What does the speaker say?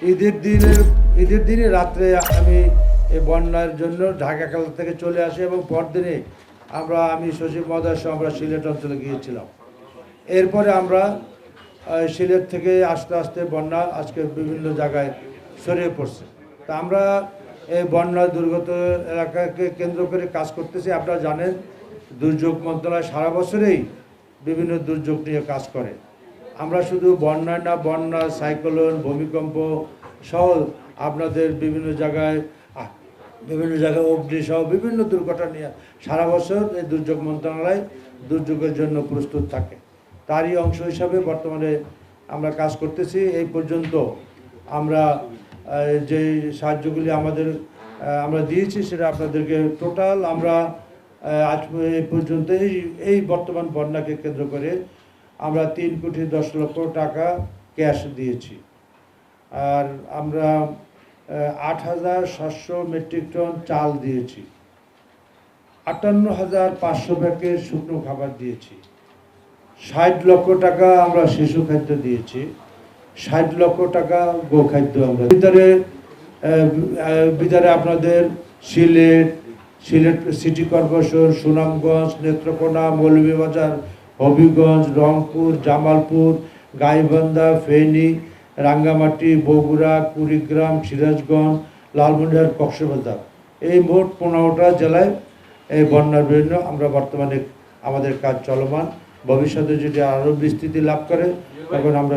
ঈদের দিনের ঈদের দিনে রাত্রে আমি এই বন্যার জন্য ঢাকা খেলা থেকে চলে আসি এবং পরদিনে আমরা, আমি সচিব মহোদয়ের সহ আমরা সিলেট অঞ্চলে গিয়েছিলাম। এরপরে আমরা সিলেট থেকে আস্তে আস্তে বন্যা আজকে বিভিন্ন জায়গায় ছড়িয়ে পড়ছে। তা আমরা এই বন্যা দুর্গত এলাকাকে কেন্দ্র করে কাজ করতেছি। আপনারা জানেন, দুর্যোগ মন্ত্রণালয় সারা বছরেই বিভিন্ন দুর্যোগ নিয়ে কাজ করে। আমরা শুধু বন্যা না, বন্যা, সাইক্লোন, ভূমিকম্প সহ আপনাদের বিভিন্ন জায়গায় বিভিন্ন জায়গায় অগ্নি সহ বিভিন্ন দুর্ঘটনা নিয়ে সারা বছর এই দুর্যোগ মন্ত্রণালয় দুর্যোগের জন্য প্রস্তুত থাকে। তারই অংশ হিসাবে বর্তমানে আমরা কাজ করতেছি। এই পর্যন্ত আমরা যে সাহায্যগুলি আমাদের আমরা দিয়েছি সেটা আপনাদেরকে টোটাল আমরা আজ পর্যন্ত এই এই বর্তমান বন্যাকে কেন্দ্র করে আমরা তিন কোটি দশ লক্ষ টাকা ক্যাশ দিয়েছি। আর আমরা আট হাজার সাতশো মেট্রিক টন চাল দিয়েছি। আটান্ন হাজার পাঁচশো প্যাকেট শুকনো খাবার দিয়েছি। ষাট লক্ষ টাকা আমরা শিশু খাদ্য দিয়েছি। ষাট লক্ষ টাকা গোখাদ্য আমরা ভিতরে ভিতরে আপনাদের সিলেট সিলেট সিটি কর্পোরেশন, সুনামগঞ্জ, নেত্রকোনা, মৌলভীবাজার হবিগঞ্জ, রংপুর, জামালপুর, গাইবান্ধা, ফেনি, রাঙ্গামাটি, বগুড়া, কুড়িগ্রাম, সিরাজগঞ্জ, লালমনিরহাট কক্সবাজার। এই মোট পনেরোটা জেলায় এই বন্যার বিভিন্ন আমরা বর্তমানে আমাদের কাজ চলমান। ভবিষ্যতে যদি আরও বিস্তৃতি লাভ করে, তখন আমরা